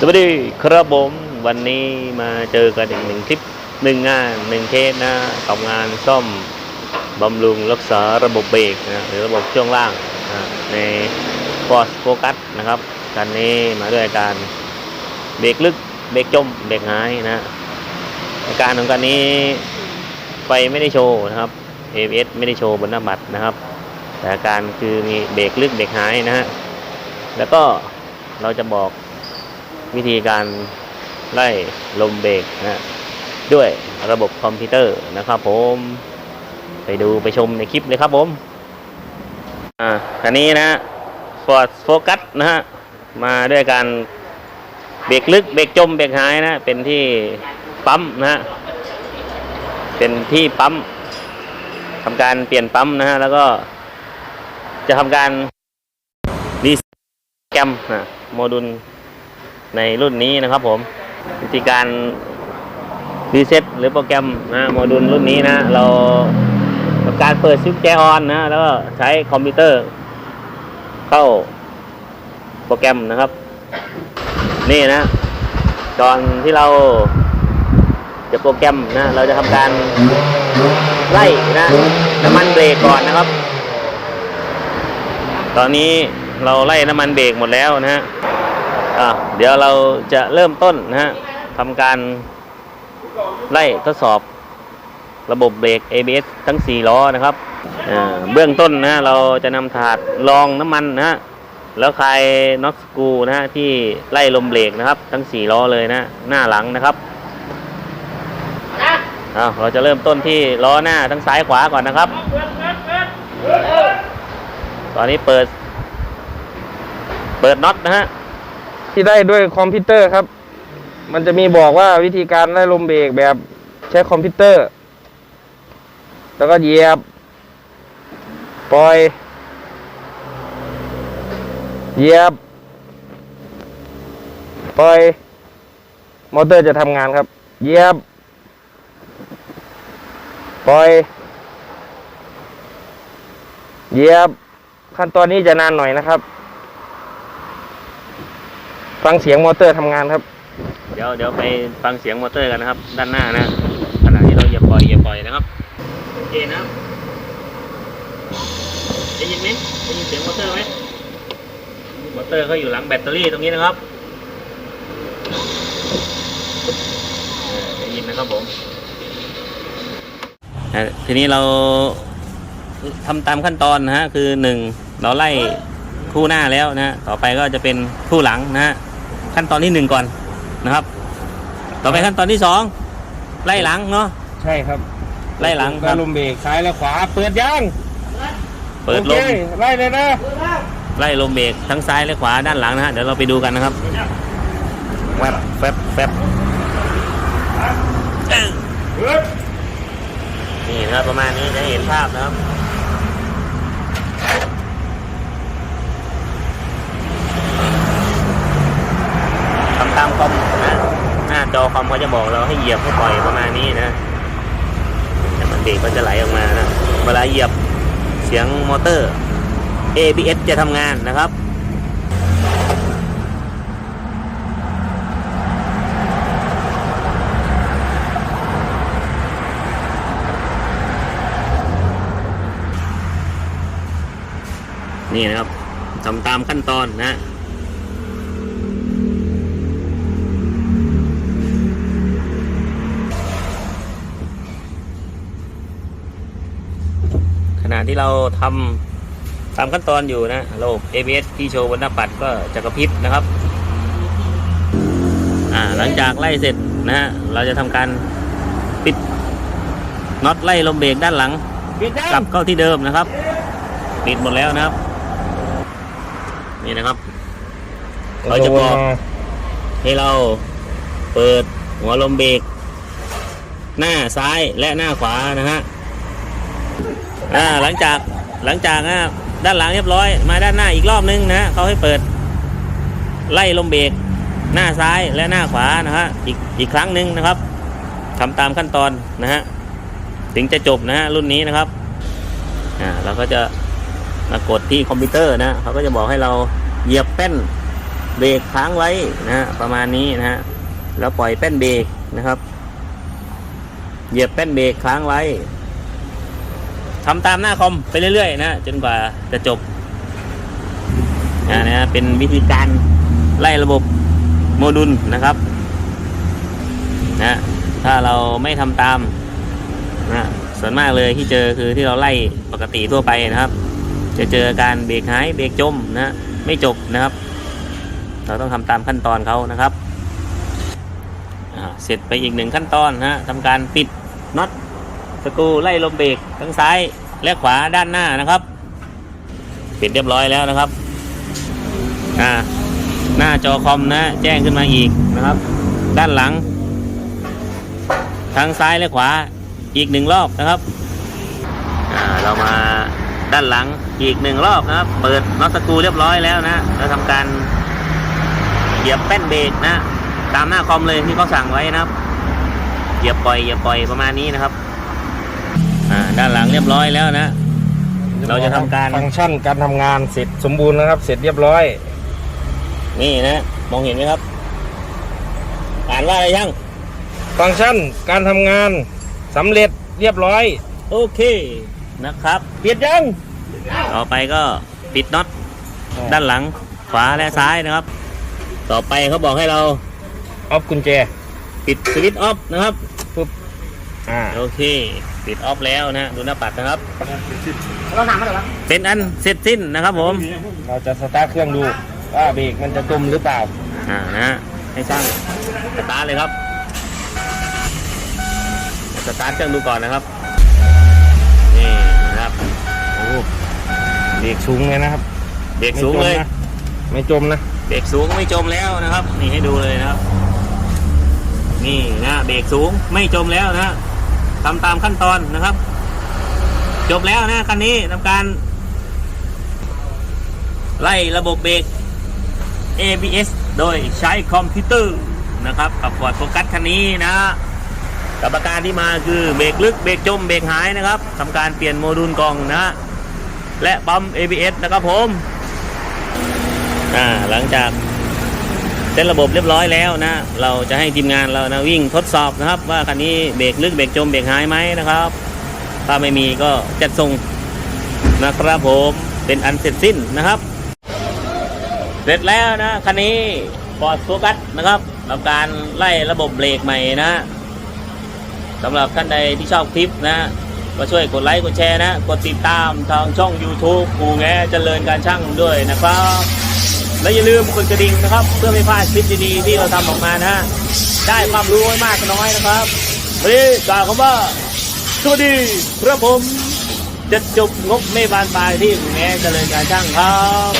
สวัสดีครับผมวันนี้มาเจอกันอีกหนึ่งคลิปหนึ่งงานหนึ่งเทสนะกับงานซ่อมบำรุงรักษาระบบเบรกนะหรือระบบช่วงล่างนะใน Ford Focus นะครับคันนี้มาด้วยการเบรกลึกเบรกจมเบรกหายนะอาการของคันนี้ไฟไม่ได้โชว์นะครับ ABS ไม่ได้โชว์บนหน้าบัตรนะครับ แต่อาการคือมีเบรกลึกเบรกหายนะฮะแล้วก็เราจะบอก วิธีการไล่ลมเบรกนะด้วยระบบคอมพิวเตอร์นะครับผมไปดูไปชมในคลิปเลยครับผมอ่าคันนี้นะ Ford Focus นะฮะมาด้วยการเบรกลึกเบรกจมเบรกหายนะ เป็นที่ปั๊มนะฮะเป็นที่ปั๊มทำการเปลี่ยนปั๊มนะฮะแล้วก็จะทำการรีแกรมนะโมดูล ในรุ่นนี้นะครับผมวิธีการรีเซ็ตหรือโปรแกรมนะโมดูลรุ่นนี้นะ เราทำการเปิดสวิตช์แจออนนะแล้วก็ใช้คอมพิวเตอร์ เข้าโปรแกรมนะครับ นี่นะ ตอนที่เราจะโปรแกรมนะ เราจะทำการไล่นะน้ำมันเบรกก่อนนะครับ ตอนนี้เราไล่น้ำมันเบรกหมดแล้วนะฮะ อะเดี๋ยวเราจะเริ่มต้นนะฮะทำการไล่ทดสอบระบบเบรก ABS ทั้ง 4 ล้อนะครับเบื้องต้นนะเราจะนำถาดรองน้ำมันนะฮะแล้วคลายน็อตสกูนะฮะที่ไล่ลมเบรกนะครับ ทั้ง 4 ล้อเลยนะหน้าหลังนะครับเราจะเริ่มต้นที่ล้อหน้าทั้งซ้ายขวาก่อนนะครับ ตอนนี้เปิด เปิดน็อตนะฮะ ที่ได้ด้วยคอมพิวเตอร์ครับ มันจะมีบอกว่าวิธีการไล่ลมเบรกแบบใช้คอมพิวเตอร์ แล้วก็เหยียบ ปล่อย เหยียบ ปล่อย มอเตอร์จะทำงานครับ เหยียบ ปล่อย เหยียบ ขั้นตอนนี้จะนานหน่อยนะครับ ฟังเสียงมอเตอร์ทำงานครับ เดี๋ยวเดี๋ยวไปฟังเสียงมอเตอร์กันนะครับ ด้านหน้านะขณะที่เราเหยียบปล่อยเหยียบปล่อยนะครับโอเคนะได้ยินไหมได้ยินเสียงมอเตอร์ไหมมอเตอร์เขาอยู่หลังแบตเตอรี่ตรงนี้นะครับได้ยินนะครับผมทีนี้เราทำตามขั้นตอนนะฮะคือหนึ่งเราไล่คู่หน้าแล้วนะฮะต่อไปก็จะเป็นคู่หลังนะฮะ ขั้นตอนที่หนึ่งก่อนนะครับ ต่อไปขั้นตอนที่สองไล่หลังเนาะใช่ครับไล่หลังครับ ลมเบรกซ้ายและขวา เปิดยังเปิดลโอม คไล่เลยนะไล่ลมเบรกทั้งซ้ายและขวาด้านหลังนะฮะเดี๋ยวเราไปดูกันนะครับแฟบแฟบแฟบเอ้ยนี่นะครับประมาณนี้จะเห็นภาพนะครับ ทำตามคอมนะหน้าจอคอม เขาจะบอกเราให้เหยียบให้ปล่อยประมาณนี้นะแต่มันเบรกก็จะไหลออกมานะเวลาเหยียบเสียงมอเตอร์ ABS จะทำงานนะครับนี่นะครับทำตามขั้นตอนนะะที่เราทำตามขั้นตอนอยู่นะระบบ ABS ที่โชว์บนหน้าปัดก็จะกระพริบนะครับอ่าหลังจากไล่เสร็จนะฮะเราจะทำการปิดน็อตไล่ลมเบรกด้านหลังเปลี่ยนยังกลับเข้าที่เดิมนะครับ ปิดหมดแล้วนะครับ นี่นะครับเขาจะบอกให้เราเปิดหัวลมเบรกหน้าซ้ายและหน้าขวานะฮะ อ่าหลังจากหลังจากนะด้านหลังเรียบร้อย มาด้านหน้าอีกรอบนึงนะเขาให้เปิด ไล่ลมเบรกหน้าซ้ายและหน้าขวานะฮะอีกอีกครั้งหนึ่งนะครับทำตามขั้นตอนนะฮะถึงจะจบนะฮะรุ่นนี้นะครับอ่าเราก็จะมากดที่คอมพิวเตอร์นะเขาก็จะบอกให้เราเหยียบแป้นเบรกค้างไว้นะฮะประมาณนี้นะฮะแล้วปล่อยแป้นเบรกนะครับ เหยียบแป้นเบรกค้างไว้ ทำตามหน้าคอมไปเรื่อยๆนะจนกว่าจะจบนะนะเป็นวิธีการไล่ระบบโมดูลนะครับนะถ้าเราไม่ทำตามนะส่วนมากเลยที่เจอคือที่เราไล่ปกติทั่วไปนะครับ จะเจอการเบรกหายเบรกจมนะไม่จบนะครับ เราต้องทำตามขั้นตอนเขานะครับอ่าเสร็จไปอีกหนึ่งขั้นตอนนะฮะทำการปิดน็อต สกูไล่ลมเบรกทั้งซ้ายและขวาด้านหน้านะครับเปิดเรียบร้อยแล้วนะครับอ่าหน้าจอคอมนะ แจ้งขึ้นมาอีกนะครับ ด้านหลัง ทั้งซ้ายและขวาอีกหนึ่งรอบนะครับอ่าเรามาด้านหลังอีกหนึ่งรอบนะครับ เปิดน็อตสกูเรียบร้อยแล้วนะเราทำการเหยียบแป้นเบรกนะ ตามหน้าคอมเลยที่เขาสั่งไว้นะครับเหยียบปล่อยเหยียบปล่อยประมาณนี้นะครับ อ่าด้านหลังเรียบร้อยแล้วนะ เราจะทำการ ฟังก์ชันการทำงานเสร็จสมบูรณ์นะครับ เสร็จเรียบร้อย นี่นะ มองเห็นไหมครับ อ่านว่าอะไรยัง ฟังก์ชันการทำงานสำเร็จเรียบร้อย โอเคนะครับ เปลี่ยนยัง ต่อไปก็ปิดน็อตด้านหลังขวาและซ้ายนะครับ ต่อไปเขาบอกให้เราออฟกุญแจปิดสวิตช์ออฟนะครับ อ่าโอเค ปิดออฟแล้วนะดูหน้าปัดนะครับเราถามมาเหรอวะเป็นอันเสร็จสิ้นนะครับผมเราจะสตาร์ทเครื่องดูว่าเบรกมันจะจมหรือเปล่าอ่านะให้ช่างสตาร์ทเลยครับสตาร์ทเครื่องดูก่อนนะครับนี่นะครับโอ้เบรกสูงเลยนะครับเบรกสูงเลย ไม่จมนะเบรกสูงไม่จมแล้วนะครับ นี่ให้ดูเลยนะครับ นี่นะเบรกสูงไม่จมแล้วนะ ทำตามขั้นตอนนะครับ จบแล้วนะคันนี้ทำการ ไล่ระบบเบรก ABS โดยใช้คอมพิวเตอร์นะครับกับฟอร์ดโฟกัสคันนี้นะกับประการที่มาคือเบรกลึกเบรกจมเบรกหายนะครับทำการเปลี่ยนโมดูลกล่องนะ และปั๊ม ABS นะครับผม อ่าหลังจาก ซ็ตระบบเรียบร้อยแล้วนะ เราจะให้ทีมงานเรานะวิ่งทดสอบนะครับ ว่าคันนี้เบรกลึกเบรกจมเบรกหายไหมนะครับ ถ้าไม่มีก็จัดส่งนะครับผมเป็นอันเสร็จสิ้นนะครับ เสร็จแล้วนะคันนี้ฟอดโฟกัสนะครับทำการไล่ระบบเบรกใหม่นะสำหรับท่านใดที่ชอบคลิปนะก็ช่วยกดไลค์กดแชร์นะ กดติดตามทางช่อง YouTube ปูแงเจริญการช่างด้วยนะครับ และอย่าลืมกดกระดิ่งนะครับ เพื่อไม่พลาดคลิปดีๆที่เราทำออกมานะฮะได้ความรู้ไม่มากก็น้อยนะครับวันนี้กล่าวคำว่าสวัสดีครับผมจะจบงบไม่บานปลายที่ปูแงเจริญการช่างครับ